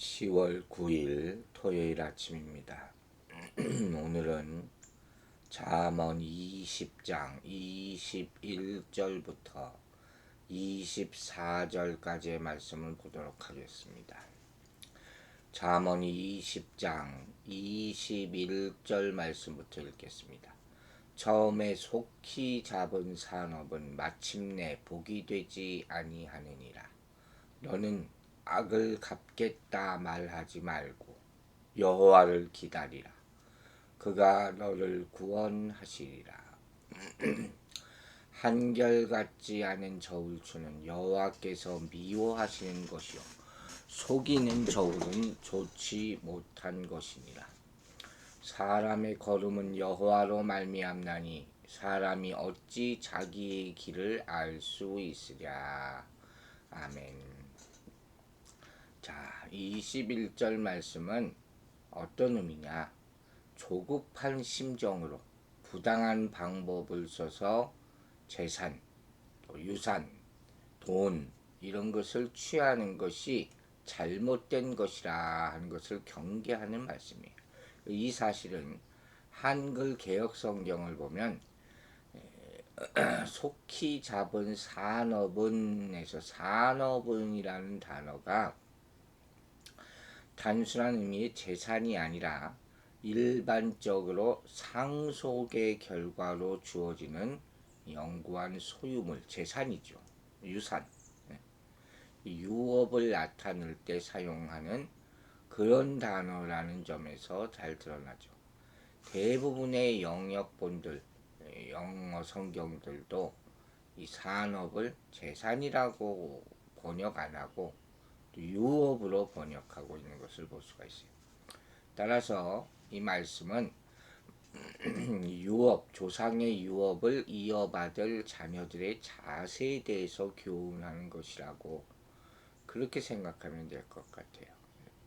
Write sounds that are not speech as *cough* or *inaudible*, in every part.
10월 9일 토요일 아침입니다. *clears throat* 오늘은 잠언 20장 21절부터 24절까지의 말씀을 보도록 하겠습니다. 잠언 20장 21절 말씀부터 읽겠습니다. 처음에 속히 잡은 산업은 마침내 복이 되지 아니하느니라. 너는 악을 갚겠다 말하지 말고 여호와를 기다리라. 그가 너를 구원하시리라. *clears throat* 한결같지 않은 저울추는 여호와께서 미워하시는 것이요 속이는 저울은 좋지 못한 것이니라. 사람의 걸음은 여호와로 말미암나니 사람이 어찌 자기의 길을 알 수 있으랴. 아멘. 자, 21절 말씀은 어떤 의미냐? 조급한 심정으로 부당한 방법을 써서 재산, 또 유산, 돈 이런 것을 취하는 것이 잘못된 것이라 하는 것을 경계하는 말씀이에요. 이 사실은 한글 개혁 성경을 보면 *clears throat* 속히 잡은 산업은에서 산업은이라는 단어가 단순한 의미의 재산이 아니라 일반적으로 상속의 결과로 주어지는 영구한 소유물, 재산이죠. 유산. 유업을 나타낼 때 사용하는 그런 단어라는 점에서 잘 드러나죠. 대부분의 영역본들, 영어 성경들도 이 산업을 재산이라고 번역 안 하고 유업으로 번역하고 있는 것을 볼 수가 있어요. 따라서 이 말씀은 *clears throat* 유업, 조상의 유업을 이어받을 자녀들의 자세에 대해서 교훈하는 것이라고 그렇게 생각하면 될 것 같아요.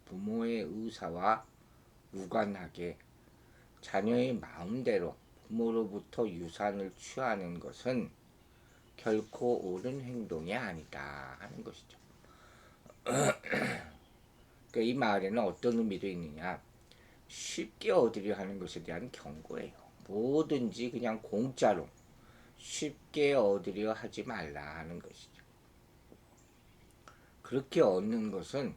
부모의 의사와 무관하게 자녀의 마음대로 부모로부터 유산을 취하는 것은 결코 옳은 행동이 아니다 하는 것이죠. 그러니까 이 말에는 어떤 의미도 있느냐? 쉽게 얻으려 하는 것에 대한 경고예요. 뭐든지 그냥 공짜로 쉽게 얻으려 하지 말라 하는 것이죠. 그렇게 얻는 것은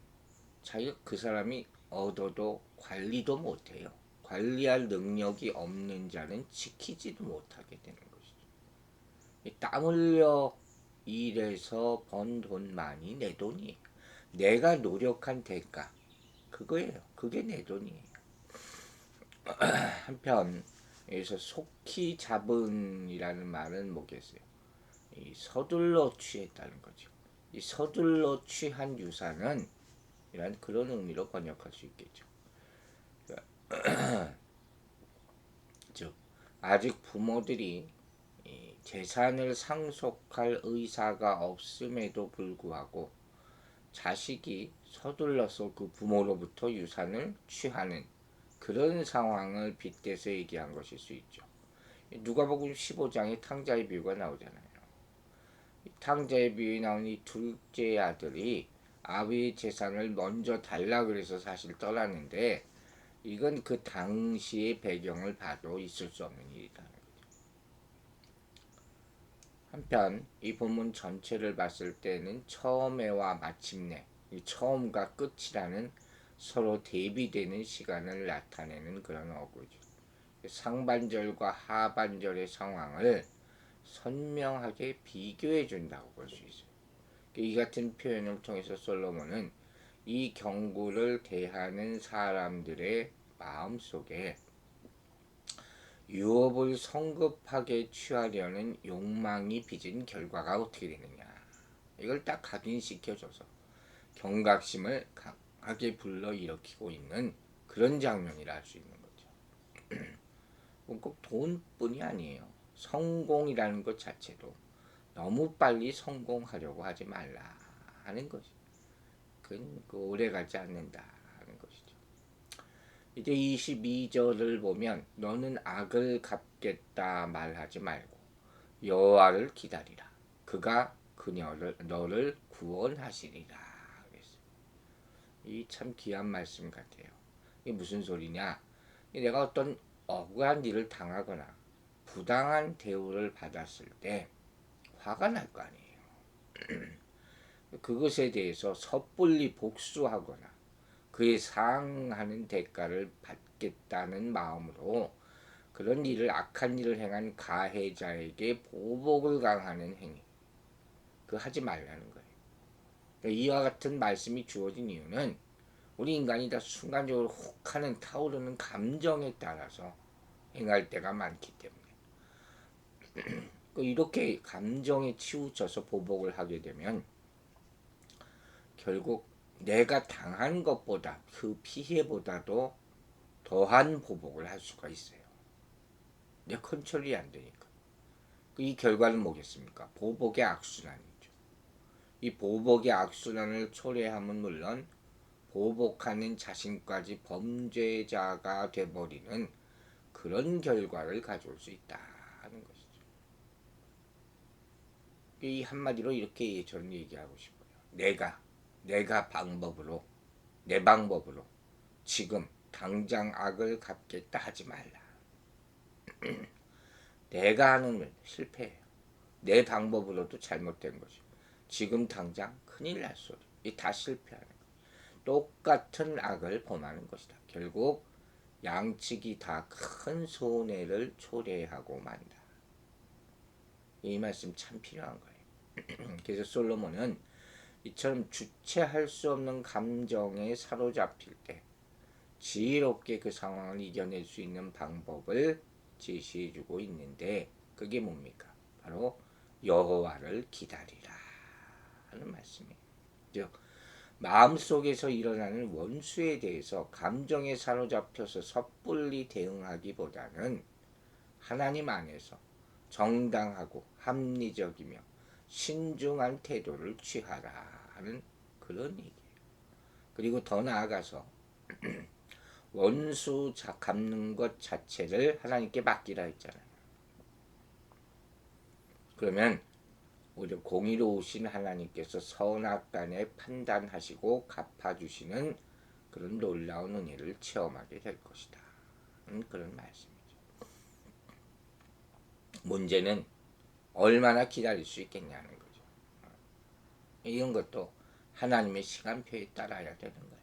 자기가 그 사람이 얻어도 관리도 못해요. 관리할 능력이 없는 자는 지키지도 못하게 되는 것이죠. 땀 흘려 일해서 번 돈만이 내 돈이에요. 내가 노력한 대가 그거예요. 그게 내 돈이에요. *clears throat* 한편 여기서 속히 잡은이라는 말은 뭐겠어요? 이 서둘러 취했다는 거죠. 이 서둘러 취한 유산은 이런 그런 의미로 번역할 수 있겠죠. *clears throat* 즉 아직 부모들이 재산을 상속할 의사가 없음에도 불구하고 자식이 서둘러서 그 부모로부터 유산을 취하는 그런 상황을 빗대서 얘기한 것일 수 있죠. 누가복음 15장에 탕자의 비유가 나오잖아요. 탕자의 비유에 나온 이 둘째 아들이 아비의 재산을 먼저 달라 그래서 사실 떠났는데 이건 그 당시의 배경을 봐도 있을 수 없는 거죠. 한편 이 본문 전체를 봤을 때는 처음에와 마침내 이 처음과 끝이라는 서로 대비되는 시간을 나타내는 그런 어구죠. 상반절과 하반절의 상황을 선명하게 비교해 준다고 볼 수 있어요. 이 같은 표현을 통해서 솔로몬은 이 경고를 대하는 사람들의 마음 속에 유업을 성급하게 취하려는 욕망이 빚은 결과가 어떻게 되느냐. 이걸 딱 각인시켜줘서 경각심을 강하게 불러일으키고 있는 그런 장면이라 할 수 있는 거죠. *clears throat* 꼭 돈뿐이 아니에요. 성공이라는 것 자체도 너무 빨리 성공하려고 하지 말라 하는 것이. 그건 그 오래 가지 않는다. 이제 22절을 보면 너는 악을 갚겠다 말하지 말고 여호와를 기다리라. 그가 그녀를 너를 구원하시리라. 이 참 귀한 말씀 같아요. 이게 무슨 소리냐? 내가 어떤 억울한 일을 당하거나 부당한 대우를 받았을 때 화가 날 거 아니에요. *clears throat* 그것에 대해서 섣불리 복수하거나 그에 상하는 대가를 받겠다는 마음으로 그런 일을 악한 일을 행한 가해자에게 보복을 강하는 행위 그 하지 말라는 거예요. 그러니까 이와 같은 말씀이 주어진 이유는 우리 인간이 다 순간적으로 혹하는 타오르는 감정에 따라서 행할 때가 많기 때문에 *clears throat* 그 이렇게 감정에 치우쳐서 보복을 하게 되면 결국 내가 당한 것보다 그 피해보다도 더한 보복을 할 수가 있어요. 내 컨트롤이 안 되니까. 그이 결과는 뭐겠습니까? 보복의 악순환이죠. 이 보복의 악순환을 초래함은 물론 보복하는 자신까지 범죄자가 돼버리는 그런 결과를 가져올 수 있다는 것이죠. 이 한마디로 이렇게 저는 얘기하고 싶어요. 내가 내가 방법으로 내 방법으로 지금 당장 악을 갚겠다 하지 말라. *clears throat* 내가 하는 건 실패해요. 내 방법으로도 잘못된 거죠. 지금 당장 큰일 날 소리. 이다 실패하는 거. 똑같은 악을 범하는 것이다. 결국 양측이 다 큰 손해를 초래하고 만다. 이 말씀 참 필요한 거예요. *clears throat* 그래서 솔로몬은 이처럼 주체할 수 없는 감정에 사로잡힐 때 지혜롭게 그 상황을 이겨낼 수 있는 방법을 제시해 주고 있는데 그게 뭡니까? 바로 여호와를 기다리라 하는 말씀이에요. 즉 마음속에서 일어나는 원수에 대해서 감정에 사로잡혀서 섣불리 대응하기보다는 하나님 안에서 정당하고 합리적이며 신중한 태도를 취하라 하는 그런 얘기예요. 그리고 더 나아가서 *clears throat* 원수 갚는 것 자체를 하나님께 맡기라 했잖아요. 그러면 오히려 공의로우신 하나님께서 선악 간에 판단하시고 갚아주시는 그런 놀라운 은혜를 체험하게 될 것이다. 그런 말씀이죠. 문제는 얼마나 기다릴 수 있겠냐는 거죠. 이런 것도 하나님의 시간표에 따라야 되는 거예요.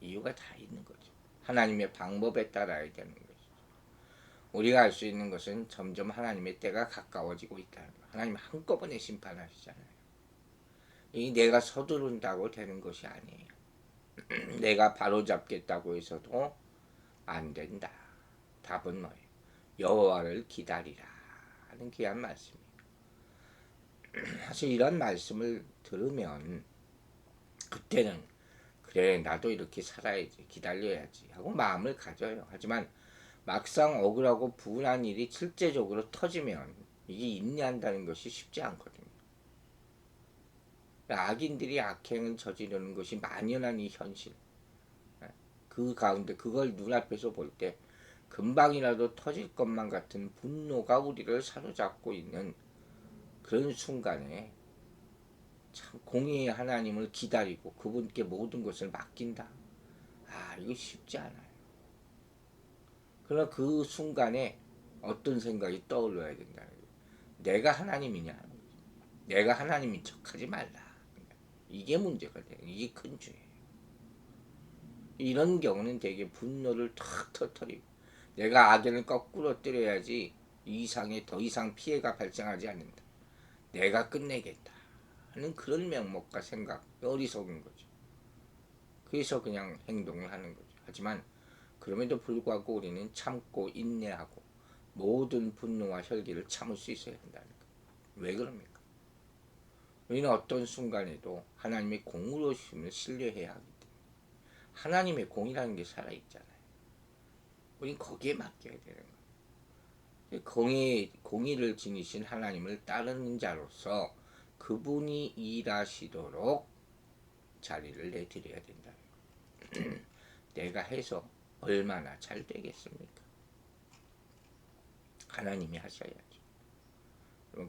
이유가 다 있는 거죠. 하나님의 방법에 따라야 되는 것이죠. 우리가 알 수 있는 것은 점점 하나님의 때가 가까워지고 있다는 거. 하나님 한꺼번에 심판하시잖아요. 이 내가 서두른다고 되는 것이 아니에요. *clears throat* 내가 바로 잡겠다고 해서도 안 된다. 답은 뭐예요? 여호와를 기다리라 하는 귀한 말씀이에요. 사실 이런 말씀을 들으면 그때는 그래 나도 이렇게 살아야지 기다려야지 하고 마음을 가져요. 하지만 막상 억울하고 분한 일이 실제적으로 터지면 이게 인내한다는 것이 쉽지 않거든요. 악인들이 악행을 저지르는 것이 만연한 이 현실. 그 가운데 그걸 눈앞에서 볼 때 금방이라도 터질 것만 같은 분노가 우리를 사로잡고 있는 그런 순간에 참 공의의 하나님을 기다리고 그분께 모든 것을 맡긴다. 아, 이거 쉽지 않아요. 그러나 그 순간에 어떤 생각이 떠올라야 된다는 거예요. 내가 하나님이냐? 내가 하나님인 척하지 말라. 이게 문제가 돼. 이게 큰 죄예요. 이런 경우는 되게 분노를 탁 터뜨리고 내가 악연을 거꾸로 때려야지 이상에 더 이상 피해가 발생하지 않는다. 내가 끝내겠다. 하는 그런 명목과 생각, 어리석은 거죠. 그래서 그냥 행동을 하는 거죠. 하지만 그럼에도 불구하고 우리는 참고 인내하고 모든 분노와 혈기를 참을 수 있어야 한다는 거예요. 왜 그럽니까? 우리는 어떤 순간에도 하나님의 공의로심을 신뢰해야 하기 때문에 하나님의 공이라는 게 살아있잖아요. 우린 거기에 맡겨야 되는 거예요. 공의, 공의를 지니신 하나님을 따르는 자로서 그분이 일하시도록 자리를 내드려야 된다. *clears throat* 내가 해서 얼마나 잘 되겠습니까? 하나님이 하셔야죠.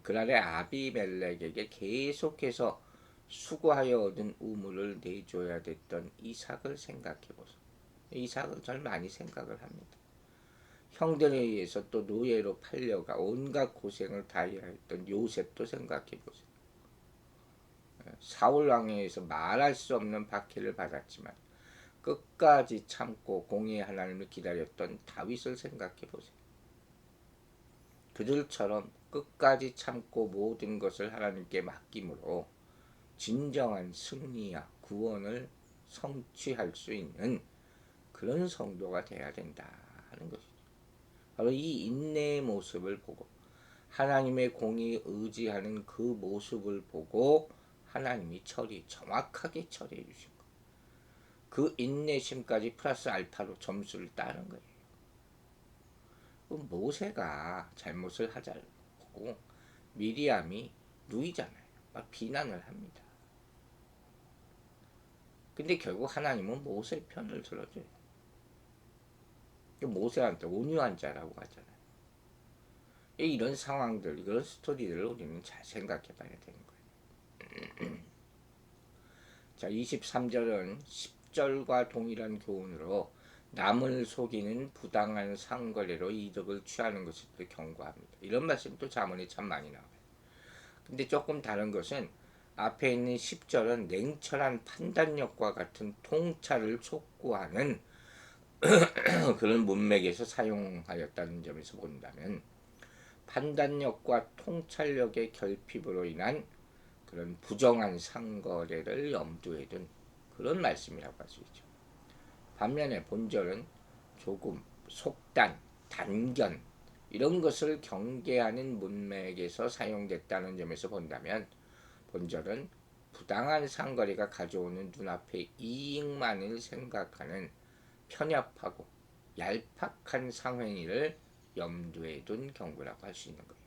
그날에 아비멜렉에게 계속해서 수고하여 얻은 우물을 내줘야 됐던 이삭을 생각해 보세요. 이삭은 절 많이 생각을 합니다. 형들에 의해서 또 노예로 팔려가 온갖 고생을 다해야 했던 요셉도 생각해 보세요. 사울 왕에 의해서 말할 수 없는 박해를 받았지만 끝까지 참고 공의 하나님을 기다렸던 다윗을 생각해 보세요. 그들처럼 끝까지 참고 모든 것을 하나님께 맡김으로 진정한 승리와 구원을 성취할 수 있는 그런 성도가 되어야 된다 하는 것이죠. 바로 이 인내의 모습을 보고 하나님의 공이 의지하는 그 모습을 보고 하나님이 처리 정확하게 처리해 주신 거예요. 그 인내심까지 플러스 알파로 점수를 따는 거예요. 그 모세가 잘못을 하자고 미리암이 누이잖아요. 막 비난을 합니다. 근데 결국 하나님은 모세 편을 들어줘요. 모세한테 온유한 자라고 하잖아요. 이런 상황들, 이런 스토리들을 우리는 잘 생각해 봐야 되는 거예요. *clears throat* 자, 23절은 10절과 동일한 교훈으로 남을 속이는 부당한 상거래로 이득을 취하는 것을 경고합니다. 이런 말씀도 자문에 참 많이 나와요. 근데 조금 다른 것은 앞에 있는 10절은 냉철한 판단력과 같은 통찰을 촉구하는 *coughs* 그런 문맥에서 사용하였다는 점에서 본다면 판단력과 통찰력의 결핍으로 인한 그런 부정한 상거래를 염두에 둔 그런 말씀이라고 할 수 있죠. 반면에 본절은 조금 속단, 단견 이런 것을 경계하는 문맥에서 사용됐다는 점에서 본다면 본절은 부당한 상거래가 가져오는 눈앞의 이익만을 생각하는 편협하고 얄팍한 상행위를 염두에 둔 경고라고 할 수 있는 거예요.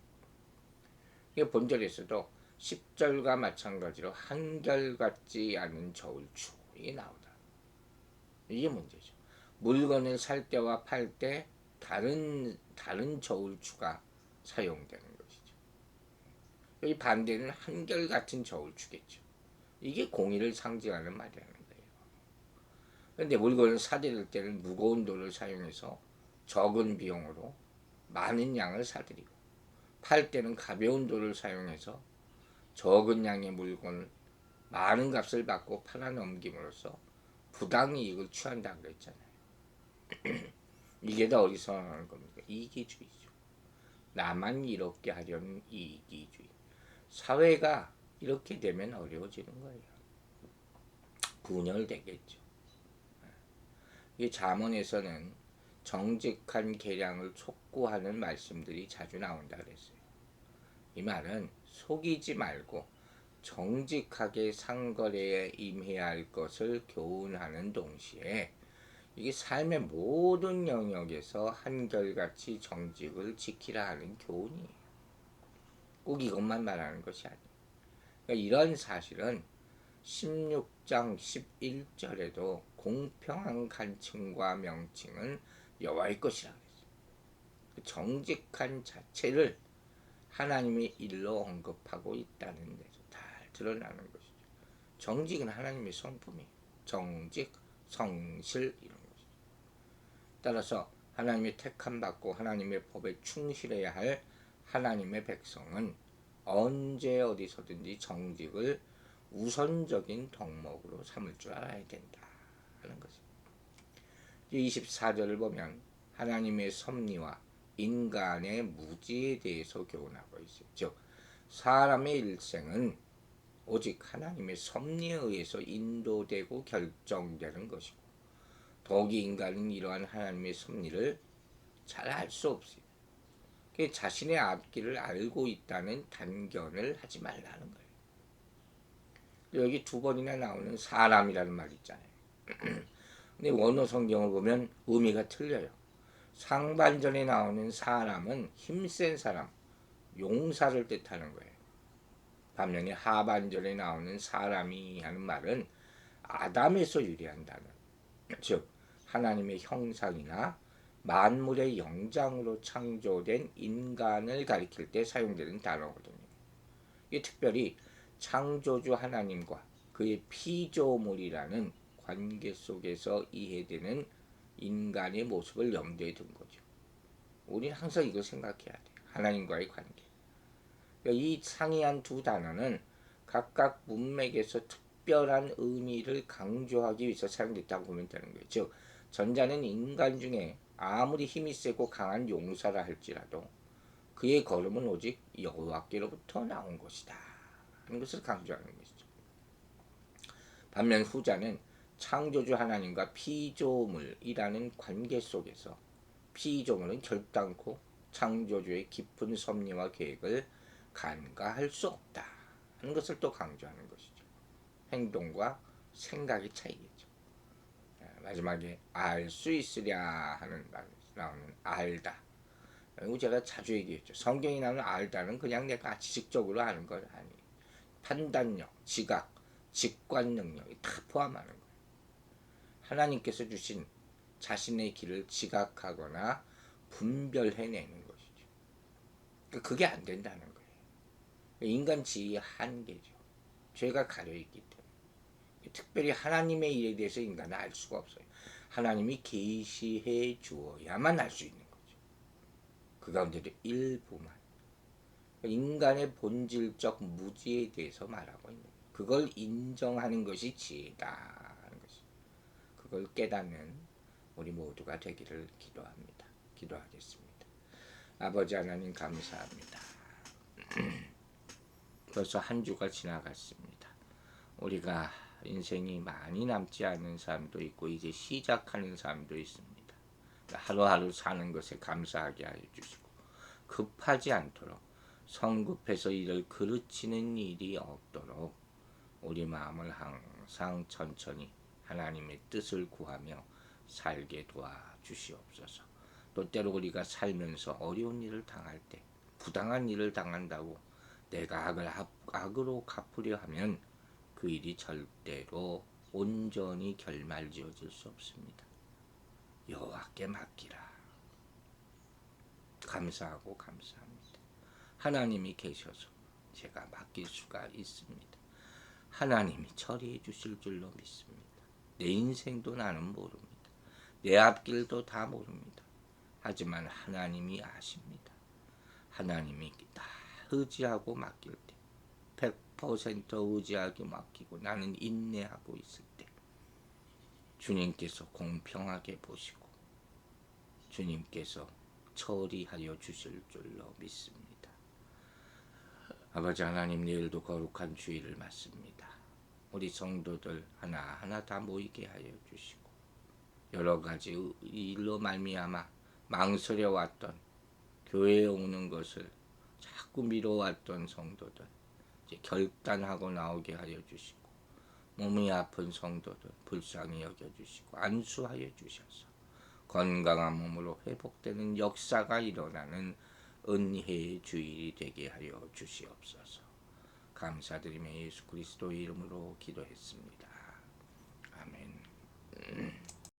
이 본절에서도 10절과 마찬가지로 한결같지 않은 저울추이 나오다. 이게 문제죠. 물건을 살 때와 팔 때 다른 다른 저울추가 사용되는 것이죠. 여기 반대는 한결같은 저울추겠죠. 이게 공의를 상징하는 말이라는. 그런데 물건을 사들일 때는 무거운 돌을 사용해서 적은 비용으로 많은 양을 사들이고 팔 때는 가벼운 돌을 사용해서 적은 양의 물건을 많은 값을 받고 팔아 넘김으로써 부당이익을 취한다고 그랬잖아요. *clears throat* 이게 다 어디서 나는 겁니까? 이기주의죠. 나만 이롭게 하려는 이기주의. 사회가 이렇게 되면 어려워지는 거예요. 분열되겠죠. 이 잠언에서는 정직한 계량을 촉구하는 말씀들이 자주 나온다 그랬어요. 이 말은 속이지 말고 정직하게 상거래에 임해야 할 것을 교훈하는 동시에 이게 삶의 모든 영역에서 한결같이 정직을 지키라 하는 교훈이에요. 꼭 이것만 말하는 것이 아니에요. 그러니까 이런 사실은 16장 11절에도 공평한 간칭과 명칭은 여호와의 했어요. 그 정직한 자체를 하나님의 일로 언급하고 있다는 데서 잘 드러나는 것이죠. 정직은 하나님의 성품이에요. 정직, 성실 이런 것이죠. 따라서 하나님의 택함 받고 하나님의 법에 충실해야 할 하나님의 백성은 언제 어디서든지 정직을 우선적인 덕목으로 삼을 줄 알아야 된다 하는 것입니다. 24절을 보면 하나님의 섭리와 인간의 무지에 대해서 교훈하고 있어요. 즉 사람의 일생은 오직 하나님의 섭리에 의해서 인도되고 결정되는 것이고 더욱이 인간은 이러한 하나님의 섭리를 잘 알 수 없어요. 그 자신의 앞길을 알고 있다는 단견을 하지 말라는 거예요. 여기 두 번이나 나오는 사람이라는 말 있잖아요. *clears throat* 근데 원어 성경을 보면 의미가 틀려요. 상반전에 나오는 사람은 힘센 사람, 용사를 뜻하는 거예요. 반면에 하반전에 나오는 사람이 하는 말은 아담에서 유래한 단어. *clears throat* 즉 하나님의 형상이나 만물의 영장으로 창조된 인간을 가리킬 때 사용되는 단어거든요. 이게 특별히 창조주 하나님과 그의 피조물이라는 관계 속에서 이해되는 인간의 모습을 염두에 둔 거죠. 우리는 항상 이걸 생각해야 돼. 하나님과의 관계. 그러니까 이 상이한 두 단어는 각각 문맥에서 특별한 의미를 강조하기 위해서 사용됐다고 보면 되는 거예요. 즉, 전자는 인간 중에 아무리 힘이 세고 강한 용사라 할지라도 그의 걸음은 오직 여호와께로부터 나온 것이다. 하는 것을 강조하는 것이죠. 반면 후자는 창조주 하나님과 피조물이라는 관계 속에서 피조물은 결단코 창조주의 깊은 섭리와 계획을 간과할 수 없다 하는 것을 또 강조하는 것이죠. 행동과 생각의 차이겠죠. 아, 마지막에 알 수 있으랴 하는 말 나오는 알다. 이거 제가 자주 얘기했죠. 성경이 나오는 알다는 그냥 내가 지식적으로 아는 것 아니. 판단력, 지각, 직관 능력이 다 포함하는. 하나님께서 주신 자신의 길을 지각하거나 분별해내는 것이죠. 그러니까 그게 안 된다는 거예요. 인간 지위의 한계죠. 죄가 가려있기 때문에. 특별히 하나님의 일에 대해서 인간은 알 수가 없어요. 하나님이 계시해 주어야만 알 수 있는 거죠. 그 가운데도 일부만. 인간의 본질적 무지에 대해서 말하고 있는 거예요. 그걸 인정하는 것이 지혜다. 그걸 깨닫는 우리 모두가 되기를 기도합니다. 기도하겠습니다. 아버지 하나님 감사합니다. *clears throat* 벌써 한 주가 지나갔습니다. 우리가 인생이 많이 남지 않은 사람도 있고 이제 시작하는 사람도 있습니다. 하루하루 사는 것에 감사하게 하여 주시고 급하지 않도록 성급해서 이를 그르치는 일이 없도록 우리 마음을 항상 천천히 하나님의 뜻을 구하며 살게 도와 주시옵소서. 또 때로 우리가 살면서 어려운 일을 당할 때 부당한 일을 당한다고 내가 악을 악으로 갚으려 하면 그 일이 절대로 온전히 결말지어질 수 없습니다. 여호와께 맡기라. 감사하고 감사합니다. 하나님이 계셔서 제가 맡길 수가 있습니다. 하나님이 처리해 주실 줄로 믿습니다. 내 인생도 나는 모릅니다. 내 앞길도 다 모릅니다. 하지만 하나님이 아십니다. 하나님이 다 의지하고 맡길 때, 100% 의지하게 맡기고 나는 인내하고 있을 때, 주님께서 공평하게 보시고, 주님께서 처리하여 주실 줄로 믿습니다. 아버지 하나님 내일도 거룩한 주일을 맞습니다. 우리 성도들 하나하나 다 모이게 하여 주시고 여러 가지 일로 말미암아 망설여 왔던 교회에 오는 것을 자꾸 미뤄왔던 성도들 이제 결단하고 나오게 하여 주시고 몸이 아픈 성도들 불쌍히 여겨 주시고 안수하여 주셔서 건강한 몸으로 회복되는 역사가 일어나는 은혜의 주일이 되게 하여 주시옵소서. 감사드리며 예수 그리스도의 이름으로 기도했습니다. 아멘.